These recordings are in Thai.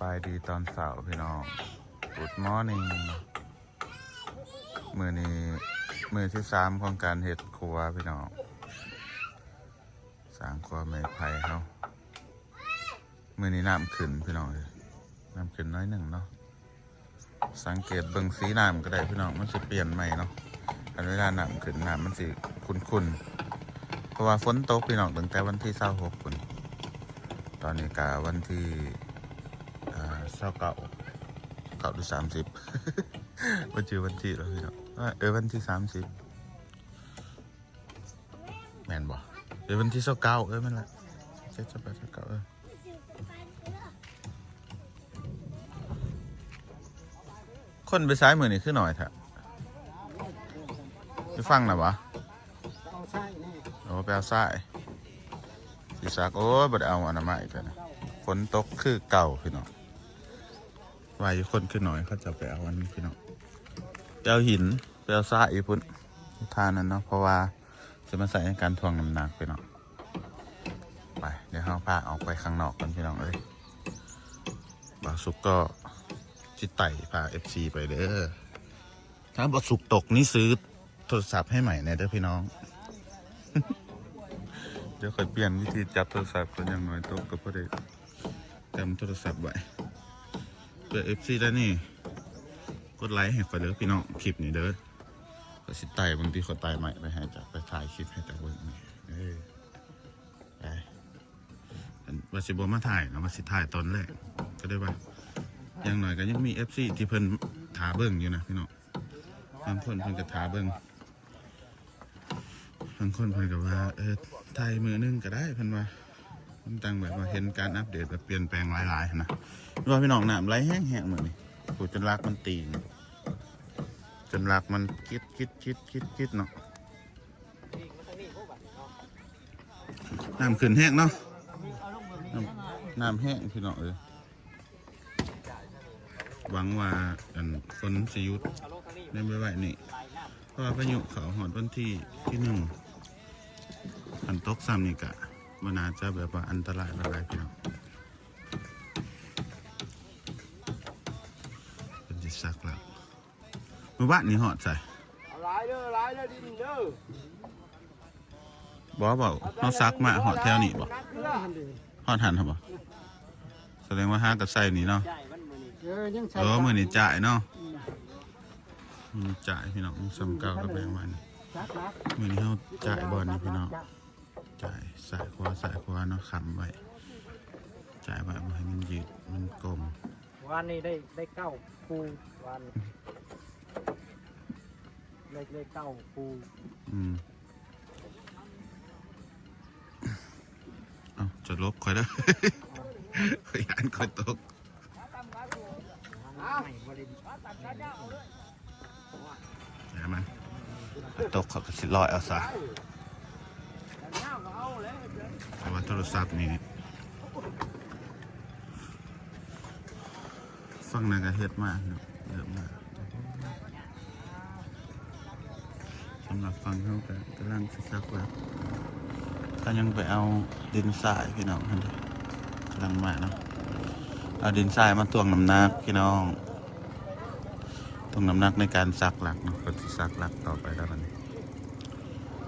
บายดีตอนเสาร์พี่น้อง Good morning มือนี้มือที่สามของการเห็ดครัวพี่น้องสางครัวไม้ไผ่เขามือนี้น้ำขึ้นพี่น้องเอ้ยน้ำขึ้นน้อยหนึ่งเนาะ สังเกตเบิ่งสีน้ำก็ได้พี่น้อง มันจะเปลี่ยนใหม่เนาะอันเวลาน้ำขึ้นน้ำมันสิขุ่นๆ เพราะว่าฝนตกพี่น้องตั้งแต่วันที่เศร้าหกคนตอนนี้กาวันที่ เศร้าเก่าเก่าที่สามสิบวันที่วันที่แล้วพี่เนาะเอ้ยเออวันที่สามสิบแม่นบ่เออวันที่เศร้าเก้าเออแม่นละเจ็ดสิบแปดสิบเก้าเออคนไปซ้ายมือนี่ขึ้นหน่อยเถอะไปฟังนะวะเอาไส้แน่โอ้ไปเอาซ้ายสีสักโอ้ยบ่ได้เอาอันนั้นมาอีกแล้วนะฝนตกคือเก่าพี่น้อง วายคนขึ้นหน่อยเขาจะไปเอาอันนี้พี่น้องไปเอาหินไปเอาทราอีพุ่นทานนั้นเนาะเพราะว่าจะมาใส่ในการทวงน้ำหนักพี่น้องไปเดี๋ยวเราพาออกไปข้างนอกกันพี่น้องเอ้ยบาสุกก็จิตไต่พาเอฟซีไปเด้อถ้าบาสุกตกนี่ซื้อโทรศัพท์ให้ใหม่เนี่ยเด้อพี่น้อง เดี๋ยวค่อยเปลี่ยนวิธีจับโทรศัพท์คนอย่างน้อยตกก็พอได้จำโทรศัพท์ไว้ เปิดเอฟซีแล้วนี่ กดไลค์ให้ขอเด้อพี่น้องคลิปนี้เด้อก็สิไต่บางทีเขาไต่ใหม่ไปให้จากไปถ่ายคลิปให้จากเบิ่งนี่เออไปอันว่าสิบมาถ่ายเนาะว่าสิถ่ายตอนแรกก็ได้ว่าอย่างหน่อยก็ยังมีเอฟซีที่เพิ่นถาเบิ่งอยู่นะพี่น้องบางคนเพิ่นก็ถาเบิ่งบางคนเพิ่นก็ว่าเออถ่ายมือหนึงก็ได้เพิ่นว่า มันตั้งแบบว่าเห็นการอัปเดตแบบเปลี่ยนแปลงหลายๆนะว่าพี่น้องน้ำไหลแห้งแห้งเหมือนนี่โจนรากมันตีนจนรากมันคิดคิดคิดคิดคิดเนาะน้ำขึ้นแห้งเนาะน้ำแห้งพี่น้องเออหวังว่าอันฝนสิยุดได้ไม่ไหวนี่เพราะว่าพายุเขาหอดวันที่ที่หนึ่งอันตกซ้ำนี่กะ มันอาจจะแบบว่าอันตรายอะไรพี่น้องเป็นจิซักแล้วมือบ้านนี่หอดใส่เอาหลายเด้อหลายเด้อดินเด้อบอบอกเขาซักมาหอดแถวนี่บ่นักเรือหอดหันครับบ่แสดงว่าห้ากับใส่นี่เนาะใช่มันมื้อนี้เออยังใส่เออมือนี่จ่ายเนาะมือนี่จ่ายพี่น้องซ้ำเก่ากับแบงค์วันซักนักมือนี่เขาจ่ายบอลนี่พี่น้อง จ่ายสายขวาสายขวาเนาะขำไว้จ่ายไว้บ่ให้มันยืดมันกลมวันนี้ได้ได้เก้าปูวันได้ได้เก้าปูอืมเอาจะลบคอยเด้อขยันคอยตกอ้าวบ่ได้ใช่ไหมตกเขาก็สิลอยเอาซะเพราะ ว่าโทรศัพท์นี่ฟังนากระเฮ็ดมากเยอะมากสำหรับฟังเขาก็กำลังศึกษาแล้วถ้ายังไปเอาดินทรายพี่น้องท่านกำลังมาเนาะเอาดินทรายมาตวงน้ำหนักพี่น้องตรงน้ำหนักในการซักหลักเนาะก็ซักหลักต่อไปแล้วกัน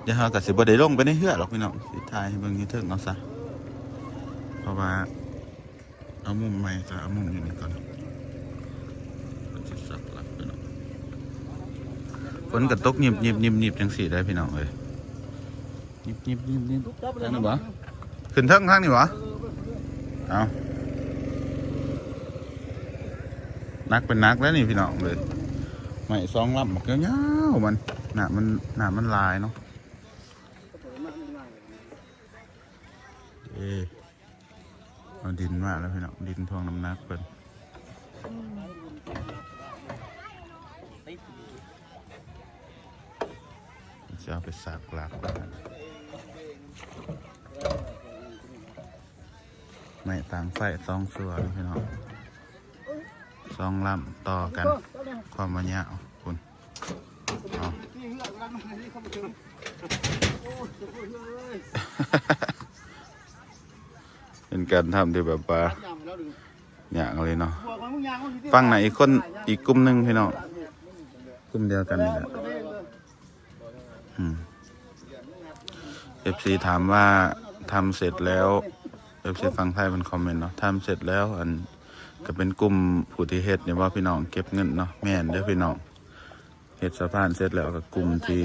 เดี๋ยวเรากับสิบได้ลงไปในเหือหรอกพี่น้องสิทายให้เบิ่งอยี่เถิงเอาซะเพราะว่าเอามุมใหม่จะเอามุมอยู่นี่ก่อนก็สิซักหลักพี่น้องฝนกระตกหยิบหยิบหยิบหยิบจังสี่ได้พี่น้องเลยหยิบหยิบหยิบหยิบทางนี้บ่ขึ้นเทิงทางนี้บ่เอานักเป็นนักแล้วนี่พี่น้องเลยไม่ซองลำบอกยวมันหนามันหนามันลายเนาะ เอาดินมาแล้วพี่น้องดินทวงน้ำหนักเพิ่นจะเอาไปสากหลักแล้วไม่ต่างไฟซองสัวนพี่น้องซองลำต่อกัน ความมันยาวคุณเอา เหือกกันมาที่เข้ามาเจอโอ้ยจะพูดเฮ้ยเป็นการทำที่แบบว่าตัดยางแล้วดึงอย่างเลยเนาะบอกว่ามึงยางมันสิฟังไหนอีกคนอีกกลุ่มหนึ่งพี่น้องกลุ่มเดียวกันนี่แหละอืมเอฟซีถามว่าทำเสร็จแล้วเอฟซีฟังไทยเป็นคอมเมนต์เนาะทำเสร็จแล้วอันก็เป็นกลุ่มผู้ที่เฮ็ดเนี่ยว่าพี่น้องเก็บเงินเนาะแม่นเด้อพี่น้องเฮ็ดสะพานเสร็จแล้วก็กลุ่มที่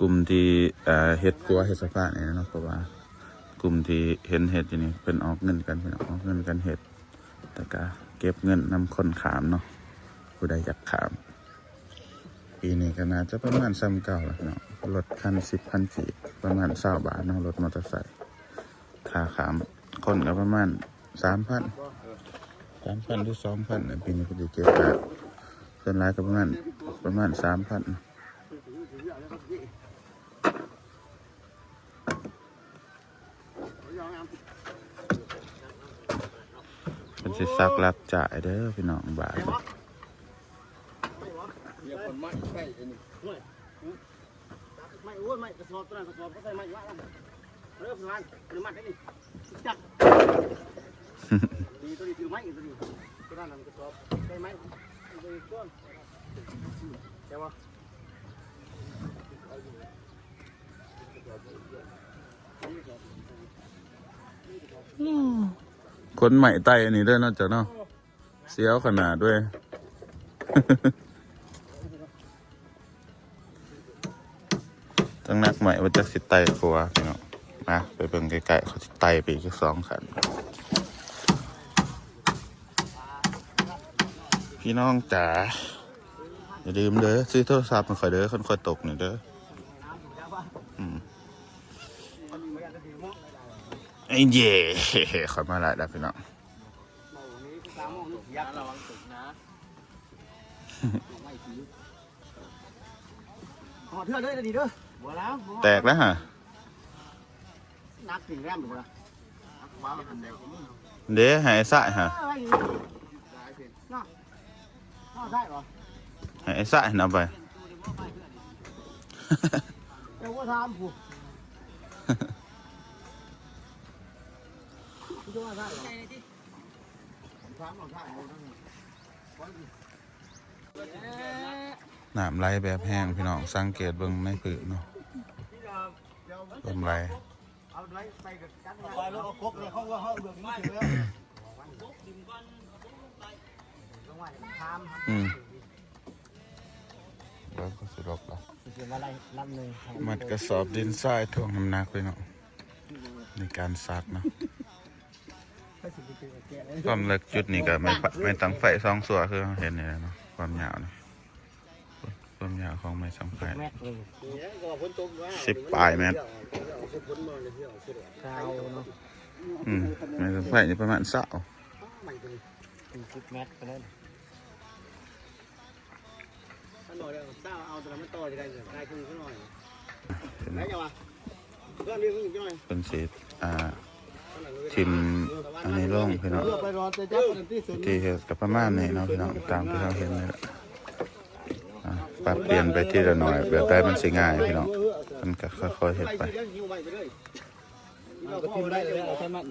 กลุ่มที่เอ่อเฮ็ดครัวเฮ็ดสะพานเนี่ยเนาะเพราะว่า กลุ่มที่เห็นเห็ดอยู่นี่เป็นออกเงินกันเป็นออกเงินกันเห็ด แต่ก็เก็บเงินนำคนขามเนาะผู้ใดอยากขาม ปีนี้ก็น่าจะประมาณซ้ำเก่าแล้วเนาะรถคันสิบพันจีประมาณเศร้าบาทเนาะรถมอเตอร์ไซค์ค่าขามคนก็ประมาณสามพันสามพันหรือสองพันปีนี้ก็จะเก็บแบบส่วนรายก็ประมาณประมาณสามพัน สิซักรับจ่ายเด้อพี่น้องบาทไม่อ้วนไม่กระสอบตัวนั้นกระสอบก็ใส่ไม่ว่าแล้วเริ่มสานหรือมัดได้นี่จักดีตัวนี้ถือไม้ตัวนี้ตัวนั้นกระสอบใส่ไม้ตัวนี้ก้นใช่ปะ คนใหม่ไตอันนี้ด้วยนอกจากเนาะเสียวขนาดด้วย ต้องนักใหม่ว่าจะสิไตครัวพี่น้องมาไปเบิ่งไกลๆเขาสิไตไปอีกสองขันพี่น้องจ๋าอย่าลืมเด้อซื้อโทรศัพท์มาคอยเด้อคนคอยตกหน่อยเด้อมไอ้ เย่ขอยมาหลายแล้วพี่น้องยัวังตกนะขอเลยดีด้อบัวแล้วแตกแล้วฮะนักถึงแรมอยู่ละว้าวเด้หายสายฮะหายสายนำไปเดี๋ยวว่าทำผู จะว่าได้หรอทำหรอได้น้ำไหลแบบแห้งพี่น้องสังเกตเบิ่งในผืนเนาะลมไหลเอาไว้ไปกับกันไปแล้วเอาครบเลยเขาว่าเขาเบื่อนี้ถึงแล้วลงมาทำอืมแล้วก็สิลบแล้วเสียมาอะไร่มัดกระสอบดินทรายถ่วงน้ำหนักไปเนาะในการซักเนาะ ความเล็กจุดนี้ก็ไม่ปะไม่ตั้งไฟสองส่วนคือเห็นนี่แหละเนาะความยาวเนาะความยาวของไม้สังไฟแม็กเลยสิบปลายเมตรกาวเนาะอืมไม้สังไฟนี่ประมาณเสาสิบเมตรไปเลยถ้าหน่อยเดียวเศร้าเอาแต่ละไม่ต่อจะได้เงินได้ขึ้นขึ้นหน่อยไหนจะวะเพื่อนเรียกขึ้นหน่อยเป็นสีอ่า ทิมอันนี้ล่องพี่น้องไปรอเจ๊จับที่สุดที่เห็นกับประมาณนี้เนาะพี่น้องตามที่เราเห็นนี่แหละอะปรับเปลี่ยนไปทีละหน่อยแบบได้มันสิง่ายพี่น้องมันก็ค่อยๆเห็นไป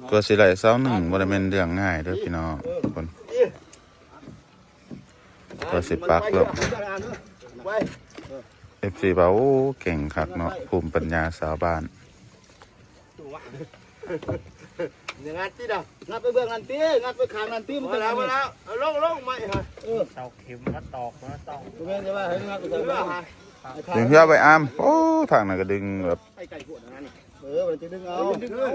ตัวสิไหลเสาหนึ่งบ่ได้เป็นเรื่องง่ายด้อพี่น้องคนตัวสิปักแล้ว FC บ่าโอ้เก่งคักเนาะภูมิปัญญาสาวบ้าน งานตีดงานไปเบื้องงานตีงานไปขางงานตีมันจะแล้วมาแล้วลงลงไม่ฮะเออเสาเข็มมาตอกมาตอกตัวแม่จะว่าให้งานไปเสร็จแล้วฮะดึงเพื่อไปอ้ามโอ้ทางนั้นก็ดึงแบบไปไก่ขวดนั่นนี่เออมันจะดึงเอาดึงเอา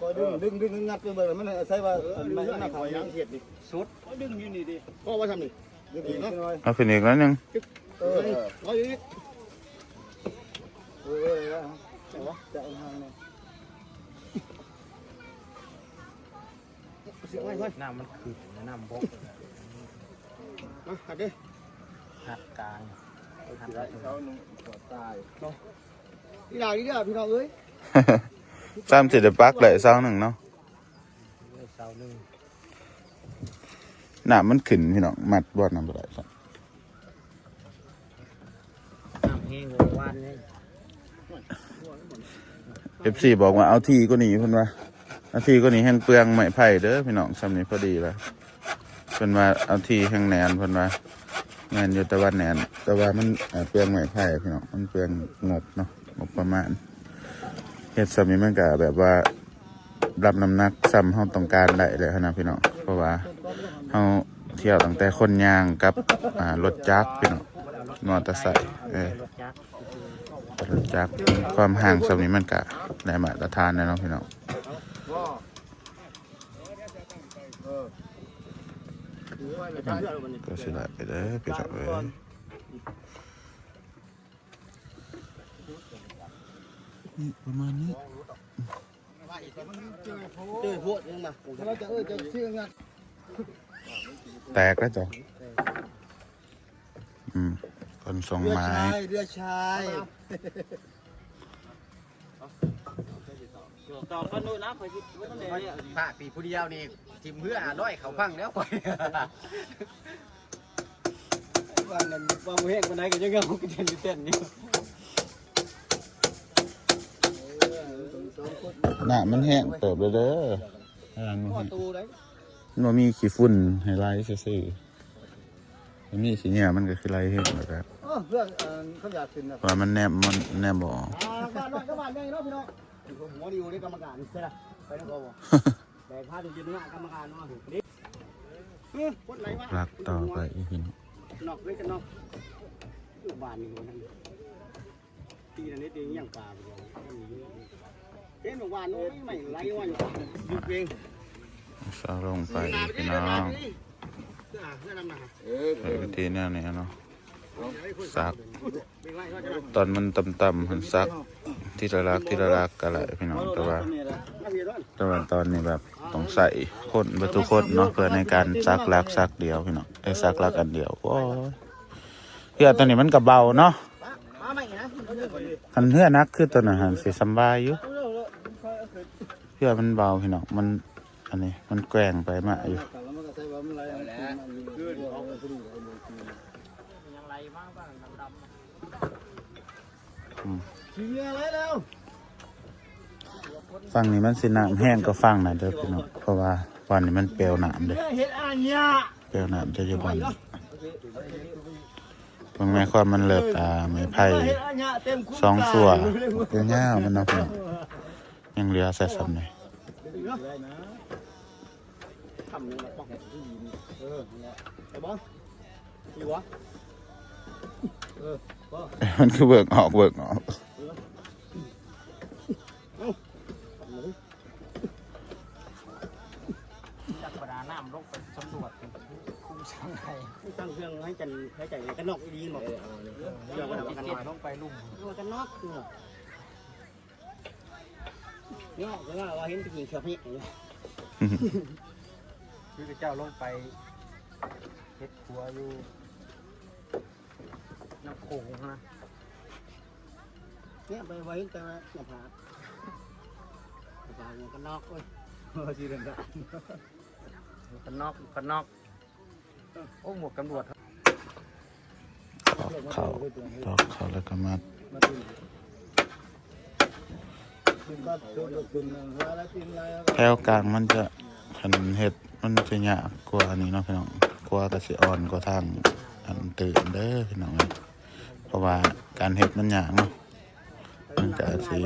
ก็ดึงดึงดึงงัดไปเบื้องมันใส่ว่าไม่หน้าเขายังเขียดดิสุดดึงอยู่นี่ดิก็ว่าทำนี่ดึงอีกเนาะเอาขึ้นอีกแล้วนึงเออเอาอย่างนี้เออเออแต่ว่าจะเอาทางเนี่ย สียงไว้ก่อนน้ำมันขึ้นนะน้ำบกมาหัดดิหักกลางหักพี่ดาวนี่เด้อพี่น้องเอ้ยซ้ำสิได้ปักเลยเสาหนึ่งเนาะเสาหนึ่งน้ำมันขึ้นพี่น้องมัดบ่อน้ำบ่ได้ครับน้ำแห้งเลยวันนี้ FC บอกว่าเอาที่ก็หนีเพิ่นว่า นาทีก็นี้แห้งเปลืองไม้ไผ่เด้อพี่น้องซ้ำนี้พอดีล้วเพิ่นว่าเอาทีแห้งแหนนเพิ่นว่าแหนนอยู่ต่ว่าแหนนแต่ว่ามันเปลืองไม้ไผ่พี่น้องมันเปลืองงบเนาะงบประมาณเฮ็ดซ้ำนี้มันก็แบบว่ารับน้ำหนักซ้ำเฮาต้องการได้เลยนะพี่น้องเพราะว่าเฮาเที่ยวตั้งแต่คนยางกับอ่ารถจักรพี่น้องมอเตอร์ไซค์เออรถจักรรถจักรความห่างซ้ำนี้มันก็ได้มาตรฐานแล้วเนาะพี่น้อง ถือไว้เลยครับเชื่อเลยวันนี้ก็สิไปเด้อพี่น้องเอ้ยนี่ประมาณนี้เจอพวกยังมาเราจะเออจะเชื่องันแตกแล้วจ้ะอืมคนส่งไม้เรือชาย ต่อกันนู้นนะไปที่ไม่ต้องเลยพระปีผู้เดียวนี่ทิมเพื่อร้อยเขาพังแล้วไปวันนั้นวางเฮงวันไหนก็ยังเงากินเต้นเต้นนี่หน้ามันแห้งเติบเลยเด้อหลังมันปแห้ระงตูเลยมันบ่มีขี้ฝุ่นให้ไล่ซื่อๆมันมีขี้เหงื่อมันก็คือไล่เห็นแล้วครับเพื่อนเขาอยากขึ้นนะว่ามันแนบมันแนบบ่อ่าบ้านน้อยก็บ้านใหญ่เนาะพี่น้องหัวดีอยู่ในกรรมการใช่ไหมไปน้องเขาบอกแต่พาถึงยืนหน้ากรรมการเนาะนี่เฮ้ยคนไหนวะรักต่อไปอีกพี่น้องนอกเลยกันนอกอยู่บ้านนี่คนนั้นตีนันนี้ตีอย่างปลาไปเลยเห็นบอกว่าน้อยไม่ไหลว่าอยู่อยู่เองสาวลงไปอีกพี่น้องเพื่อนำนะไปกทีแนวนี้เนาะซักไม่ไหวก็จะตอนมันต่ำๆมันซัก ที่ระลักที่ระลักกันแหละพี่น้องแต่ว่าแต่ว่าตอนนี้แบบต้องใส่คนประตูคนเนาะเพื่อในการซักลักซักเดียวพี่น้องไอ้ซักลักอันเดียวโอ้เพื่อตัวนี้มันก็เบาเนาะคันเพื่อนักคือตัวนั้นหันสิสบายอยู่เพื่อมันเบาพี่น้องมันอันนี้มันแกว่งไปมาอยู่ยังไรมากบ้างดำ ขี่เรือไรแล้วฟังนี้มันสิน้ำแห้งก็ฟังหน่อยเด้อพี่น้องเพราะว่าวันนี้มันเปลวน้ำเด้อเห็ดอันเนี้ยเปลวน้ำจะอยู่บนตรงแม่ความมันเลิกอ่าไม่ไผ่เห็ดอันเนี้ยเต็มคุ้มสองส่วนเปลวเงาวมันเนาะพี่น้องยังเหลือใส่ซ้ำหน่อยทำนึงนะป้องเออไอ้บอลอยู่วะ มันคือเบิกออกเบิกออกจักรดาน้ำลงไปสำรวจคุ้มช่างไทยตั้งเครื่องให้กันให้ใจกันนอกดีหมดเดี๋ยวมันจะเก็บลงไปลุ่มกันนอกคือเนี่ยก็ว่าว่าเห็นผู้หญิงเขียวพี่คือเจ้าลงไปเฮ็ดครัวอยู่ น้ำโขงนะเนี่ยไปไว้แต่ว่าหน้าผาหน้าผาเนี่ยกันนอกเว้ยเออชื่อเดิมละกันนอกกันนอก โอ้หมวกตำรวจตอกเขาตอกเขาแล้วก็มัดขึ้นก็ขึ้นก็ขึ้นเวลาขึ้นอะไรแถวกลางมันจะขันเห็ดมันจะยากกว่าอันนี้เนาะพี่น้องกว่ากระสิอ่อนกว่าทางอันตื่นเด้อพี่น้องเอ้ยเพ ราะว่าการเห็ดมันยากเนาะมันก็สิ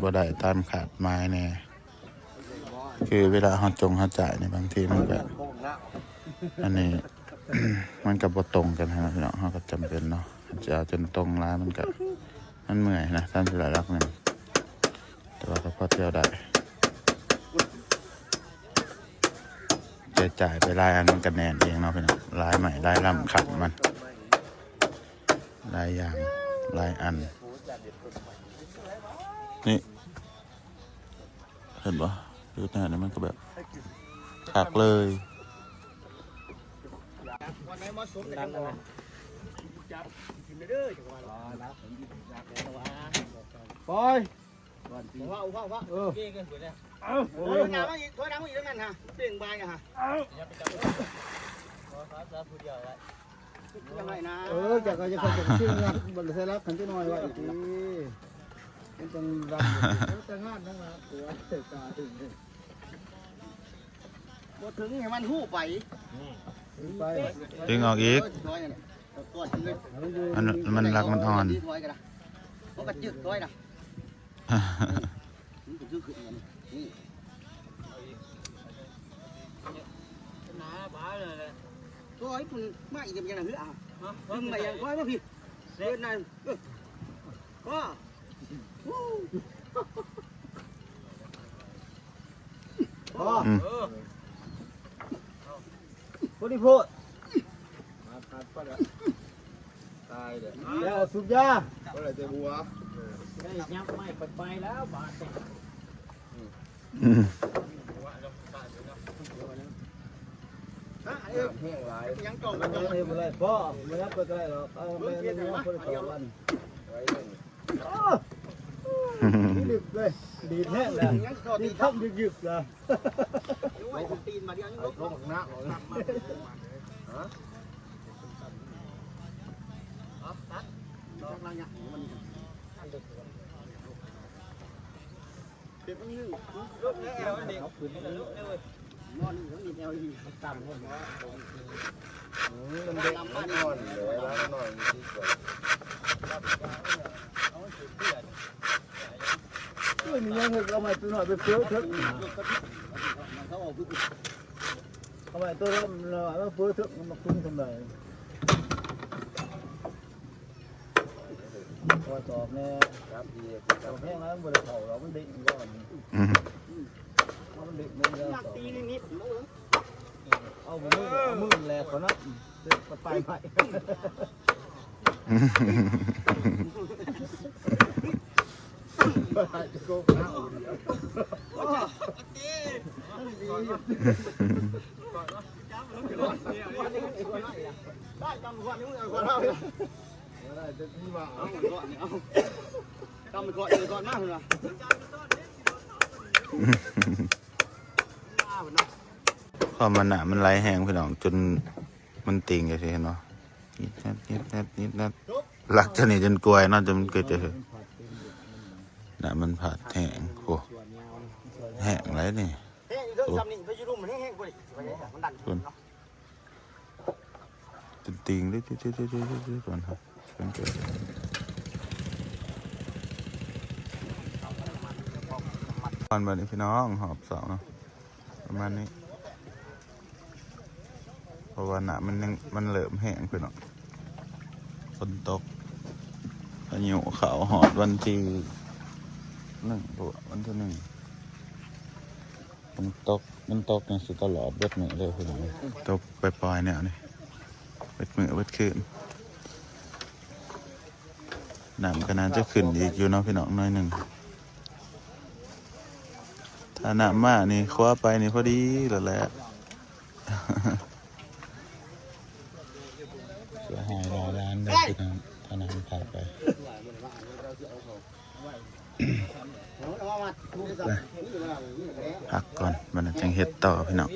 บ่ได้ตามขาดไม้แน่คือเวลาเฮาจงเฮาจ่ายในยบางทีมันก็อันนี้ มันก็บ่ตรงกันนะพี่น้องเฮาก็จำเป็นเนาะจะเอาจนตรงร้ายมันก็มันเมื่อยนะตามที่หลายรักหนึงแต่ว่าก็พอเที่ยวได้จะจ่ายไปรายอันมันกันแนนเองเนาะพี่น้องรายใหม่รายลำขัดมัน รายอย่างรายอัน นี่ เห็นปะดูหน้าเนี่ยมันก็แบบขักเลยวันไหนมาสมกันนะจับกินเด้อจังหวะแล้วปอยว่าว่าว่าเออเก้กันสวยเลยเออน้ำมาอีกถ้วยน้ำมาอีกแล้วนั่นฮะเปลี่ยนใบอะฮะ ยังไงนะเออจากก็จะเขาจะชื่อรับบริษัทรับขันที่น้อยไว้อีกทีมันต้องรับแต่งานทั้งนั้นตัวตาถึงถึงให้มันหู้ไปไปดึงออกอีกมันมันรักมันอ่อนถอยกันนะมันก็จึกถอยนะมันก็จึกขึ้นอย่างนี้นี่หนาบ้าเลย แหละถอยมันมาอีกอย่างนั้นหรืออะดึงมาอย่างถอยมาพี่เดินนั่นเออว้าวู้พ่ออืมเออพอดีพูดตายเลยแล้วสุกยาอะไรจะบัวได้ยับไม่ไปไปแล้วบาดเนี่ย อืม ฮะเอ้ ยแห้งหลายยังจองไม่กันจองได้บ่ได้พ่อไม่รับก็ได้หรอกเอาไปเรียนรู้คนต่อวันดึกเลยดีแห้งแล้วยังจอดดีดีทับบยึกๆเลยไว้ตีนมาเดียวยังลบลงหน้าดอกลังเนี่ยมันเก็บมันยืดลบแล้วเด็กเอาขึ้นแล้วเลย มดมันเด็กลำบ้านนอนเลยแล้วนอนที่สวยเอ้ยนี่ยังเห็นเอาไม้ตัวหน่อยไปเฟื้อเถอะเขาอาไม้ตัวนั้นหน่อยมาเฟื้อเถอะมันมาคุ้มทำไมพอสอบแน่ครับดีเอาแห้งแล้วมันบริเข่าเราไมันเด็กก่อน อืมมันเด็กตีนิดเอามือเอามือแหลกก่อนนะเด็กไปใหม่ได้จำก่อนนี่มึงเอาก่อนเอาได้จะที่มาเอาก่อนเอาจำก่อนก่อนมากเลย พอมันหนามันไหลแห้งพี่น้องจนมันติงอย่างที่เห็นเนาะนิดนัดนิดนัดนิดนัดหลักจะนี่จนกลวยเนาะจนมันเกิดจะเห็นน่ะมันผัดแห้งโอ้แห้งไรนี่เฮ้ยเรื่องจำนี่ไปยืดมันแห้งๆกว่าดิมันดันจนติงด้วยด้วยด้วยด้วยด้วยด้วยก่อนครับเป็นเกิดตอนบันนี้พี่น้องหอบเสาเนาะ ประมาณนี้ เพราะว่าหนามันยังมันเหลิมแห้งไปเนาะฝนตกพายุเขาหอดวันที่หนึ่งปะวันที่หนึ่งมันตกมันตกเนี่ยสิตลอดเบิดมือเลยพี่น้องตกไปปล่อยเนี่ยนี่เบิดมือเบิดคืนหน้ำก็น่าจะขึ้นอีกอยู่เนาะพี่น้องน้อยหนึ่ง ถ้าน้ำมากนี่คว้าไปนี่พอดีแล้วแหละเสียหายรายล้านได้พี่น้องถ้าน้ำผ่านไปพักก่อนมันจังเฮ็ดต่อพี่น้อง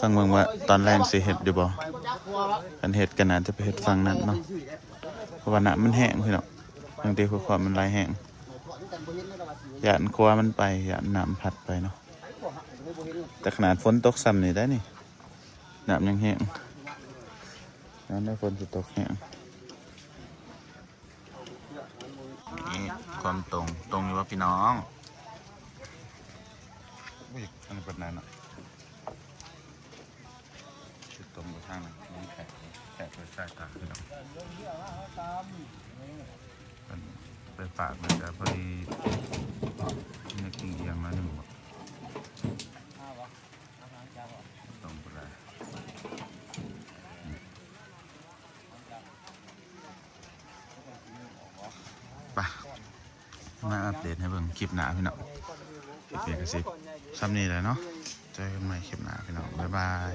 ฟังเบิ่งว่าตอนแรกสิเฮ็ดอยู่บ่กันเฮ็ดกันน่าจะไปเฮ็ดฝั่งนั้นเนาะเพราะว่าน้ำมันแห้งพี่น้องบางทีคือความมันไหลแห้ง ยานครัวมันไปยานน้ำพัดไปเนาะแต่ขนาดฝนตกซ้ำนี่ได้นี่น้ำยังแห้งน้ำได้ฝนสิตกแห้งนี่ความตรงตรงอยู่ว่าพี่น้องอุ้ยอันนี้เป็นไหนเนาะชุดตรงไปทางไหนน้องแขกแขกไปใส่ตาพี่น้องเป็นไปฝากมันจะพอดีนี่กินเอียงมาหนึ่งบอกตรงไปเลยไปมาอัปเดตให้เบิ่งคลิปหน้าพี่น้องเอกสิทธิ์ซ้ำนี่แหละเนาะเจอกันใหม่คลิปหน้าพี่น้องบ๊ายบาย